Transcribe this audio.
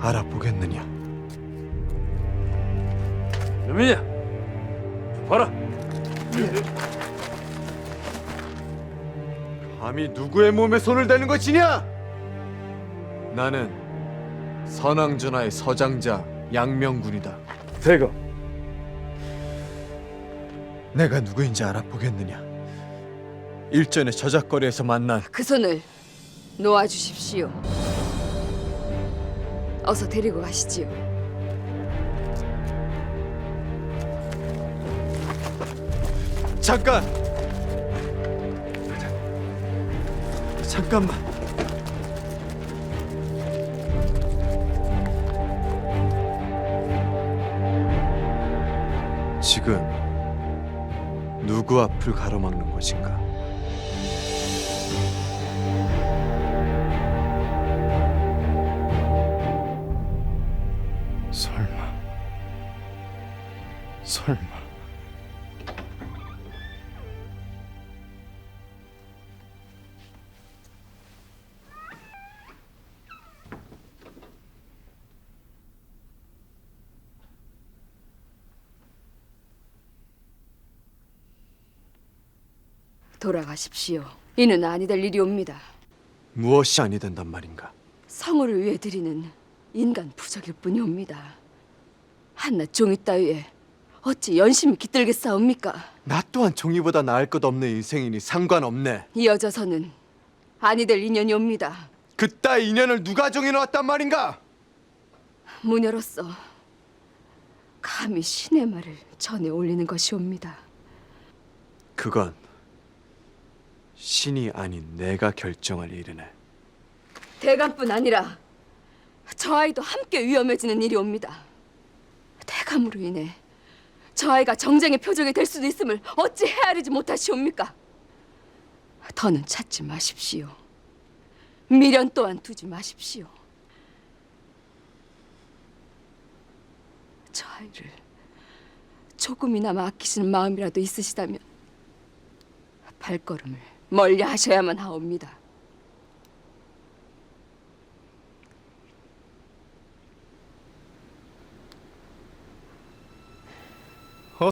알아보겠느냐? 유민이야, 봐라. 감히 누구의 몸에 손을 대는 것이냐? 나는 선왕전하의 서장자 양명군이다. 대거. 내가 누구인지 알아보겠느냐? 일전에 저작거리에서 만난 그 손을 놓아주십시오. 어서 데리고 가시지요. 잠깐! 잠깐만. 지금 누구 앞을 가로막는 것인가? 설마 돌아가십시오. 이는 아니 될 일이옵니다. 무엇이 아니 된단 말인가? 성우를 위해 드리는 인간 부적일 뿐이옵니다. 한낱 종이 따위에 어찌 연심이 깃들겠사옵니까? 나 또한 종이보다 나을 것 없는 인생이니 상관없네. 이어져서는 아니 될 인연이 옵니다. 그따위 인연을 누가 정해놓았단 말인가? 무녀로서 감히 신의 말을 전해 올리는 것이옵니다. 그건 신이 아닌 내가 결정할 일이네. 대감뿐 아니라 저 아이도 함께 위험해지는 일이 옵니다. 대감으로 인해 저 아이가 정쟁의 표적이 될 수도 있음을 어찌 헤아리지 못하시옵니까? 더는 찾지 마십시오. 미련 또한 두지 마십시오. 저 아이를 조금이나마 아끼시는 마음이라도 있으시다면 발걸음을 멀리 하셔야만 하옵니다.